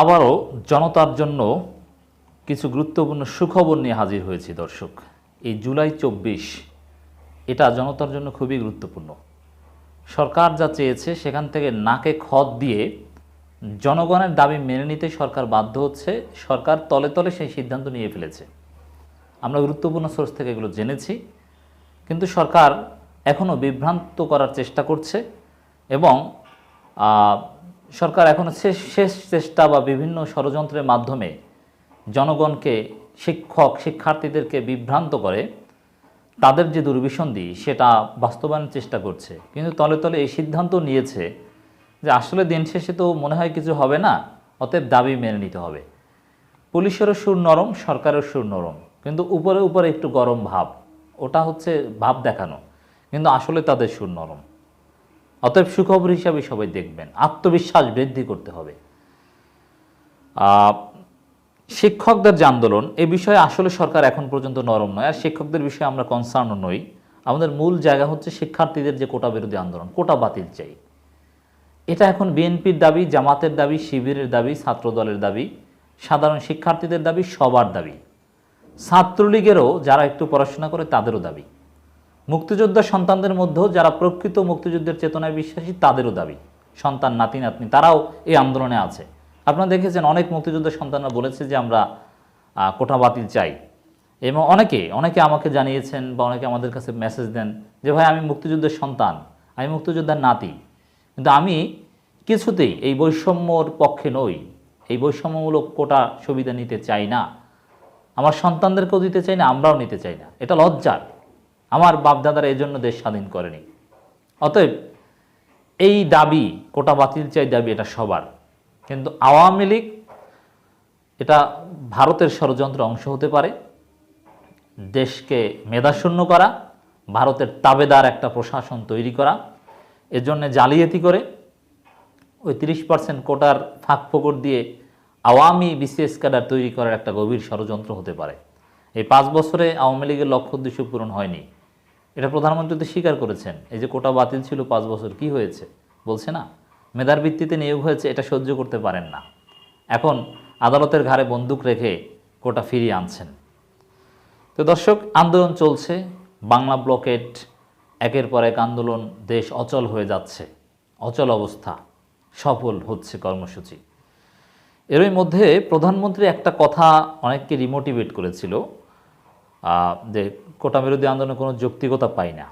আবারও জনতার জন্য কিছু গুরুত্বপূর্ণ সুখবর নিয়ে হাজির হয়েছি, দর্শক। এই জুলাই চব্বিশ, এটা জনতার জন্য খুবই গুরুত্বপূর্ণ। সরকার যা চেয়েছে, সেখান থেকে নাকে খত দিয়ে জনগণের দাবি মেনে নিতে সরকার বাধ্য হচ্ছে। সরকার তলে তলে সেই সিদ্ধান্ত নিয়ে ফেলেছে। আমরা গুরুত্বপূর্ণ সোর্স থেকে এগুলো জেনেছি। কিন্তু সরকার এখনও বিভ্রান্ত করার চেষ্টা করছে এবং সরকার এখনও শেষ শেষ চেষ্টা বা বিভিন্ন ষড়যন্ত্রের মাধ্যমে জনগণকে শিক্ষক, শিক্ষার্থীদেরকে বিভ্রান্ত করে, তাদের যে দুর্বিসন্ধি, সেটা বাস্তবায়নের চেষ্টা করছে। কিন্তু তলে তলে এই সিদ্ধান্ত নিয়েছে যে আসলে দিন শেষে তো মনে হয় কিছু হবে না, অতএব দাবি মেনে নিতে হবে। পুলিশেরও সুর নরম, সরকারের সুর নরম, কিন্তু উপরে উপরে একটু গরম ভাব, ওটা হচ্ছে ভাব দেখানো। কিন্তু আসলে তাদের সুর নরম। অতএব সুখবর হিসাবে সবাই দেখবেন। আত্মবিশ্বাস বৃদ্ধি করতে হবে। শিক্ষকদের যে আন্দোলন, এ বিষয়ে আসলে সরকার এখন পর্যন্ত নরম নয়। আর শিক্ষকদের বিষয়ে আমরা কনসার্ন নই। আমাদের মূল জায়গা হচ্ছে শিক্ষার্থীদের যে কোটা বিরোধী আন্দোলন, কোটা বাতিল চাই। এটা এখন বিএনপির দাবি, জামাতের দাবি, শিবিরের দাবি ছাত্র দলের দাবি, সাধারণ শিক্ষার্থীদের দাবি, সবার দাবি। ছাত্রলীগেরও যারা একটু পড়াশোনা করে, তাদেরও দাবি। মুক্তিযোদ্ধা সন্তানদের মধ্যেও যারা প্রকৃত মুক্তিযুদ্ধের চেতনায় বিশ্বাসী, তাদেরও দাবি। সন্তান, নাতি, নাতনি, তারাও এই আন্দোলনে আছে। আপনারা দেখেছেন অনেক মুক্তিযোদ্ধা সন্তানরা বলেছে যে আমরা কোটা বাতিল চাই। এবং অনেকে অনেকে আমাকে জানিয়েছেন বা অনেকে আমাদের কাছে মেসেজ দেন যে, ভাই, আমি মুক্তিযুদ্ধের সন্তান, আমি মুক্তিযোদ্ধার নাতি। কিন্তু আমি কিছুতেই এই বৈষম্যর পক্ষে নই। এই বৈষম্যমূলক কোটা সুবিধা নিতে চাই না। আমার সন্তানদেরকেও দিতে চাই না, আমরাও নিতে চাই না। এটা লজ্জার। আমার বাপদাদারা এই জন্য দেশ স্বাধীন করেনি। অতএব এই দাবি, কোটা বাতিল চাই দাবি এটা সবার। কিন্তু আওয়ামী লীগ এটা ভারতের ষড়যন্ত্রের অংশ হতে পারে, দেশকে মেধাশূন্য করা, ভারতের তাবেদার একটা প্রশাসন তৈরি করা, এজন্য জালিয়াতি করে ওই তিরিশ পার্সেন্ট কোটার ফাঁক ফোকর দিয়ে আওয়ামী বিসিএস ক্যাডার তৈরি করার একটা গভীর ষড়যন্ত্র হতে পারে। এই পাঁচ বছরে আওয়ামী লীগের লক্ষ্য উদ্দেশ্য পূরণ হয়নি। এটা প্রধানমন্ত্রী তো স্বীকার করেছেন। এই যে কোটা বাতিল ছিল পাঁচ বছর, কি হয়েছে? বলছে না। মেধার ভিত্তিতে নিয়োগ হয়েছে, এটা সহ্য করতে পারেন না। এখন আদালতের ঘাড়ে বন্দুক রেখে কোটা ফিরিয়ে আনছেন। তো দর্শক, আন্দোলন চলছে, বাংলা ব্লকেট একের পর এক আন্দোলন দেশ অচল হয়ে যাচ্ছে। অচল অবস্থা, সফল হচ্ছে কর্মসূচি। এরই মধ্যে প্রধানমন্ত্রী একটা কথা অনেককে রিমোটিভেট করেছিল। যে কোটা বিরোধী আন্দোলনে কোনো যৌক্তিকতা পাই না।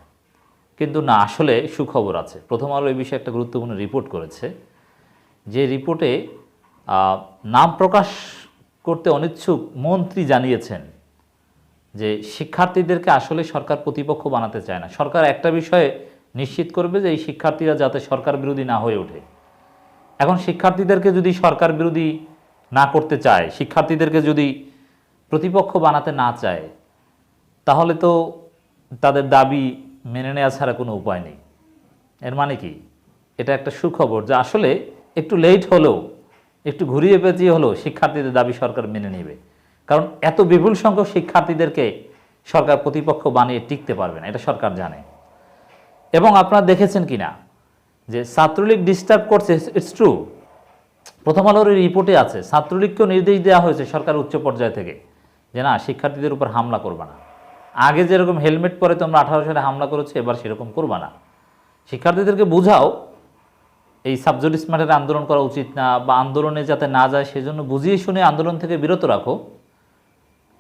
কিন্তু না, আসলে সুখবর আছে। প্রথম আলো এই বিষয়ে একটা গুরুত্বপূর্ণ রিপোর্ট করেছে। যে রিপোর্টে নাম প্রকাশ করতে অনিচ্ছুক মন্ত্রী জানিয়েছেন যে শিক্ষার্থীদেরকে আসলে সরকার প্রতিপক্ষ বানাতে চায় না। সরকার একটা বিষয়ে নিশ্চিত করবে যে এই শিক্ষার্থীরা যাতে সরকার বিরোধী না হয়ে ওঠে। এখন শিক্ষার্থীদেরকে যদি সরকার বিরোধী না করতে চায়, শিক্ষার্থীদেরকে যদি প্রতিপক্ষ বানাতে না চায় তাহলে তো তাদের দাবি মেনে নেওয়া ছাড়া কোনো উপায় নেই। এর মানে কি? এটা একটা সুখবর যে আসলে একটু লেট হলেও, একটু ঘুরিয়ে পেঁচিয়ে হলেও শিক্ষার্থীদের দাবি সরকার মেনে নেবে। কারণ এত বিপুল সংখ্যক শিক্ষার্থীদেরকে সরকার প্রতিপক্ষ বানিয়ে টিকতে পারবে না, এটা সরকার জানে। এবং আপনারা দেখেছেন কি না যে ছাত্রলীগ ডিস্টার্ব করছে ইটস ট্রু প্রথম আলোর রিপোর্টে আছে, ছাত্রলীগকেও নির্দেশ দেওয়া হয়েছে সরকার উচ্চ পর্যায় থেকে যে না, শিক্ষার্থীদের উপর হামলা করবে না। আগে যেরকম হেলমেট পরে তোমরা আঠারো সালে হামলা করেছ, এবার সেরকম করবা না। শিক্ষার্থীদেরকে বুঝাও, এই সাবজুডিস ম্যাটারে আন্দোলন করা উচিত না বা আন্দোলনে যাতে না যায় সেজন্য বুঝিয়ে শুনে আন্দোলন থেকে বিরত রাখো।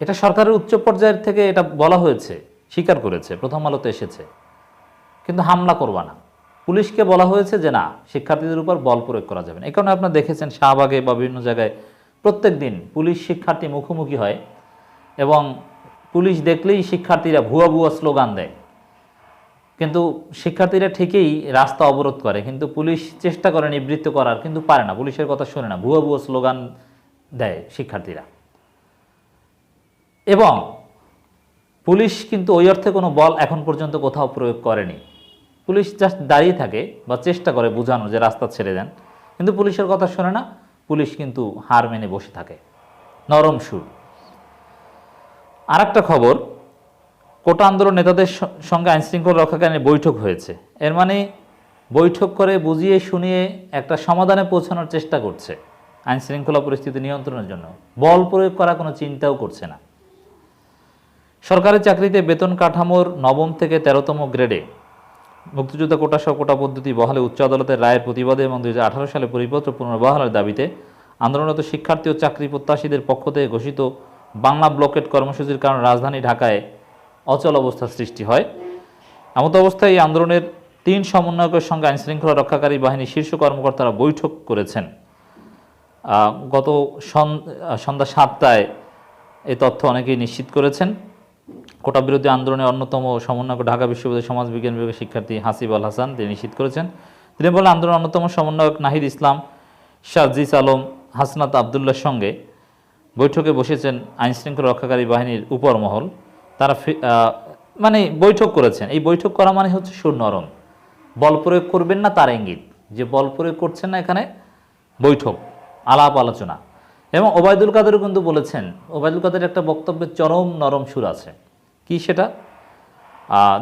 এটা সরকারের উচ্চ পর্যায়ের থেকে এটা বলা হয়েছে, স্বীকার করেছে, প্রথম আলোতে এসেছে। কিন্তু হামলা করবা না। পুলিশকে বলা হয়েছে যে না, শিক্ষার্থীদের উপর বল প্রয়োগ করা যাবে না। এই কারণে আপনারা দেখেছেন শাহবাগে বা বিভিন্ন জায়গায় প্রত্যেক দিন পুলিশ শিক্ষার্থী মুখোমুখি হয় এবং পুলিশ দেখলেই শিক্ষার্থীরা ভুয়া ভুয়া স্লোগান দেয়। কিন্তু শিক্ষার্থীরা ঠিকই রাস্তা অবরোধ করে, কিন্তু পুলিশ চেষ্টা করে নিবৃত্ত করার, কিন্তু পারে না। পুলিশের কথা শোনে না, ভুয়া ভুয়া স্লোগান দেয় শিক্ষার্থীরা। এবং পুলিশ কিন্তু ওই অর্থে কোনো বল এখন পর্যন্ত কোথাও প্রয়োগ করেনি। পুলিশ জাস্ট দাঁড়িয়ে থাকে বা চেষ্টা করে বোঝানো যে রাস্তা ছেড়ে দেন। কিন্তু পুলিশের কথা শোনে না, পুলিশ কিন্তু হার মেনে বসে থাকে। নরম সুর। আর একটা খবর, কোটা আন্দোলন নেতাদের সঙ্গে আইনশৃঙ্খলা রক্ষাকারী বৈঠক হয়েছে। এর মানে বৈঠক করে বুঝিয়ে শুনিয়ে একটা সমাধানে পৌঁছানোর চেষ্টা করছে আইনশৃঙ্খলা পরিস্থিতি নিয়ন্ত্রণের জন্য। বল প্রয়োগ করা কোনো চিন্তাও করছে না। সরকারি চাকরিতে বেতন কাঠামোর নবম থেকে তেরোতম গ্রেডে মুক্তিযোদ্ধা কোটা সহ কোটা পদ্ধতি বহালে উচ্চ আদালতের রায়ের প্রতিবাদে এবং দুই হাজার আঠারো সালে পরিপত্র পুনর্বহালের দাবিতে আন্দোলনরত শিক্ষার্থী ও চাকরি প্রত্যাশীদের পক্ষ থেকে ঘোষিত বাংলা ব্লকেট কর্মসূচির কারণে রাজধানী ঢাকায় অচল অবস্থার সৃষ্টি হয়। এমত অবস্থায় এই আন্দোলনের তিন সমন্বয়কের সঙ্গে আইনশৃঙ্খলা রক্ষাকারী বাহিনীর শীর্ষ কর্মকর্তারা বৈঠক করেছেন। গত সন- সন্ধ্যা সাতটায় এই তথ্য অনেকেই নিশ্চিত করেছেন। কোটা বিরোধী আন্দোলনের অন্যতম সমন্বয়ক ঢাকা বিশ্ববিদ্যালয় সমাজ বিজ্ঞান বিভাগের শিক্ষার্থী হাসিব আল হাসান তিনি নিশ্চিত করেছেন। তিনি বলেন আন্দোলনের অন্যতম সমন্বয়ক নাহিদ ইসলাম শাহজিস আলম, হাসনাত আবদুল্লার সঙ্গে বৈঠকে বসেছেন আইনশৃঙ্খলা রক্ষাকারী বাহিনীর উপর মহল তারা মানে বৈঠক করেছেন। এই বৈঠক করা মানে হচ্ছে সুর নরম। বল প্রয়োগ করবেন না তার ইঙ্গিত। যে বল প্রয়োগ করছেন না এখানে বৈঠক, আলাপ আলোচনা। এবং ওবায়দুল কাদেরও কিন্তু বলেছেন, ওবায়দুল কাদের একটা বক্তব্যে চরম নরম সুর আছে। কি সেটা?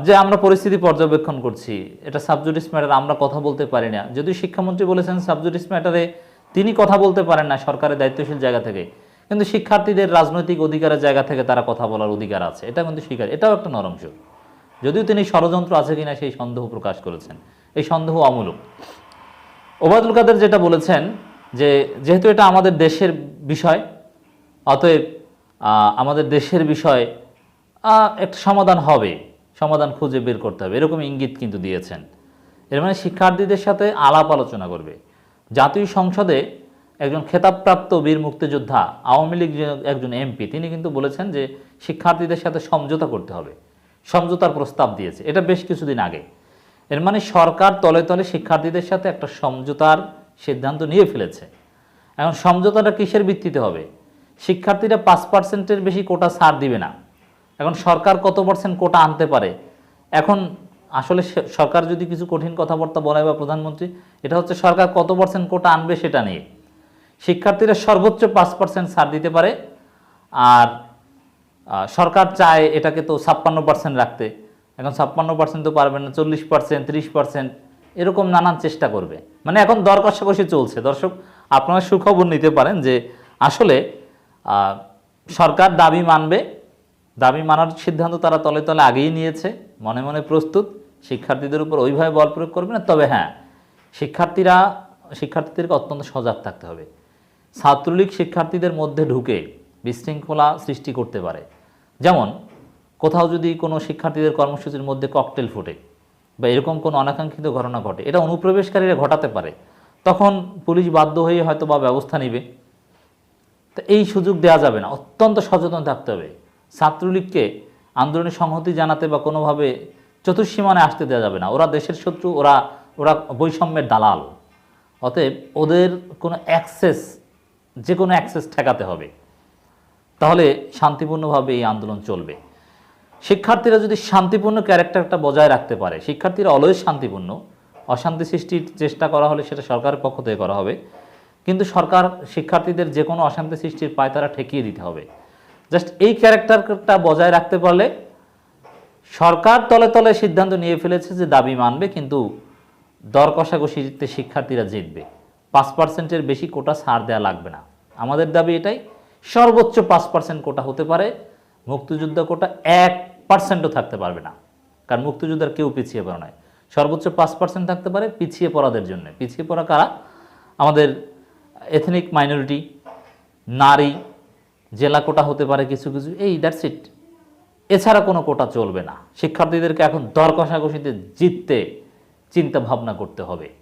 যে আমরা পরিস্থিতি পর্যবেক্ষণ করছি। এটা সাবজুডিস ম্যাটার, আমরা কথা বলতে পারি না। যদিও শিক্ষামন্ত্রী বলেছেন সাবজুডিস ম্যাটারে তিনি কথা বলতে পারেন না সরকারের দায়িত্বশীল জায়গা থেকে। কিন্তু শিক্ষার্থীদের রাজনৈতিক অধিকারের জায়গা থেকে তারা কথা বলার অধিকার আছে। এটা কিন্তু স্বীকার, এটাও একটা নরম সুর। যদিও তিনি ষড়যন্ত্র আছে কিনা সেই সন্দেহ প্রকাশ করেছেন। এই সন্দেহ অমূলক। ওবায়দুল কাদের যেটা বলেছেন যে, যেহেতু এটা আমাদের দেশের বিষয়, অতএব আমাদের দেশের বিষয় একটা সমাধান হবে। সমাধান খুঁজে বের করতে হবে। এরকম ইঙ্গিত কিন্তু দিয়েছেন। এর মানে শিক্ষার্থীদের সাথে আলাপ আলোচনা করবে। জাতীয় সংসদে একজন খেতাবপ্রাপ্ত বীর মুক্তিযোদ্ধা, আওয়ামী লীগ একজন এমপি, তিনি কিন্তু বলেছেন যে শিক্ষার্থীদের সাথে সমঝোতা করতে হবে। সমঝোতার প্রস্তাব দিয়েছে। এটা বেশ কিছুদিন আগে। এর মানে সরকার তলে তলে শিক্ষার্থীদের সাথে একটা সমঝোতার সিদ্ধান্ত নিয়ে ফেলেছে। এখন সমঝোতাটা কিসের ভিত্তিতে হবে? শিক্ষার্থীরা পাঁচ পার্সেন্টের বেশি কোটা ছাড় দিবে না। এখন সরকার কত পার্সেন্ট কোটা আনতে পারে? এখন আসলে সরকার যদি কিছু কঠিন কথাবার্তা বলে বা প্রধানমন্ত্রী, এটা হচ্ছে সরকার কত পার্সেন্ট কোটা আনবে সেটা নিয়ে। শিক্ষার্থীরা সর্বোচ্চ পাঁচ পার্সেন্ট ছাড় দিতে পারে আর সরকার চায় এটাকে তো ছাপ্পান্ন পার্সেন্ট রাখতে। এখন ছাপ্পান্ন পার্সেন্ট তো পারবে না, চল্লিশ পার্সেন্ট ত্রিশ পার্সেন্ট এরকম নানান চেষ্টা করবে। মানে এখন দর কষাকষি চলছে। দর্শক, আপনারা সুখবর নিতে পারেন যে আসলে সরকার দাবি মানবে। দাবি মানার সিদ্ধান্ত তারা তলে তলে আগেই নিয়েছে। মনে মনে প্রস্তুত। শিক্ষার্থীদের উপর ওইভাবে বল প্রয়োগ করবে না। তবে হ্যাঁ শিক্ষার্থীরা, শিক্ষার্থীদেরকে অত্যন্ত সজাগ থাকতে হবে। ছাত্রলীগ শিক্ষার্থীদের মধ্যে ঢুকে বিশৃঙ্খলা সৃষ্টি করতে পারে। যেমন, কোথাও যদি কোনো শিক্ষার্থীদের কর্মসূচির মধ্যে ককটেল ফুটে বা এরকম কোনো অনাকাঙ্ক্ষিত ঘটনা ঘটে, এটা অনুপ্রবেশকারীরা ঘটাতে পারে, তখন পুলিশ বাধ্য হয়ে হয়তো বা ব্যবস্থা নেবে। তো এই সুযোগ দেওয়া যাবে না, অত্যন্ত সচেতন থাকতে হবে। ছাত্রলীগকে আন্দোলনে সংহতি জানাতে বা কোনোভাবে চতুর্সীমানে আসতে দেওয়া যাবে না। ওরা দেশের শত্রু, ওরা ওরা বৈষম্যের দালাল। অতএব ওদের কোনো অ্যাক্সেস যে কোনো অ্যাক্সেস ঠেকাতে হবে। তাহলে শান্তিপূর্ণভাবে এই আন্দোলন চলবে। শিক্ষার্থীরা যদি শান্তিপূর্ণ ক্যারেক্টারটা বজায় রাখতে পারে, শিক্ষার্থীরা অলওয়েজ শান্তিপূর্ণ, অশান্তি সৃষ্টির চেষ্টা করা হলে সেটা সরকারের পক্ষ থেকে করা হবে। কিন্তু সরকার, শিক্ষার্থীদের যে কোনো অশান্তি সৃষ্টির পায় তারা ঠেকিয়ে দিতে হবে। জাস্ট এই ক্যারেক্টারটা বজায় রাখতে পারলে সরকার তলে তলে সিদ্ধান্ত নিয়ে ফেলেছে যে দাবি মানবে, কিন্তু দর কষাকষিতে শিক্ষার্থীরা জিতবে। পাঁচ পার্সেন্টের বেশি কোটা ছাড় দেওয়া লাগবে না। আমাদের দাবি এটাই, সর্বোচ্চ পাঁচ পার্সেন্ট কোটা হতে পারে, মুক্তিযুদ্ধ কোটা এক পার্সেন্টও থাকতে পারবে না। কারণ মুক্তিযোদ্ধার কেউ পিছিয়ে পড়া নয়। সর্বোচ্চ পাঁচ পার্সেন্ট থাকতে পারে পিছিয়ে পড়াদের জন্য। পিছিয়ে পড়া কারা? আমাদের এথনিক মাইনরিটি নারী, জেলা কোটা হতে পারে কিছু কিছু। এই দ্যাটস ইট এছাড়া কোনো কোটা চলবে না। শিক্ষার্থীদেরকে এখন দর কষাকষিতে জিততে চিন্তা ভাবনা করতে হবে।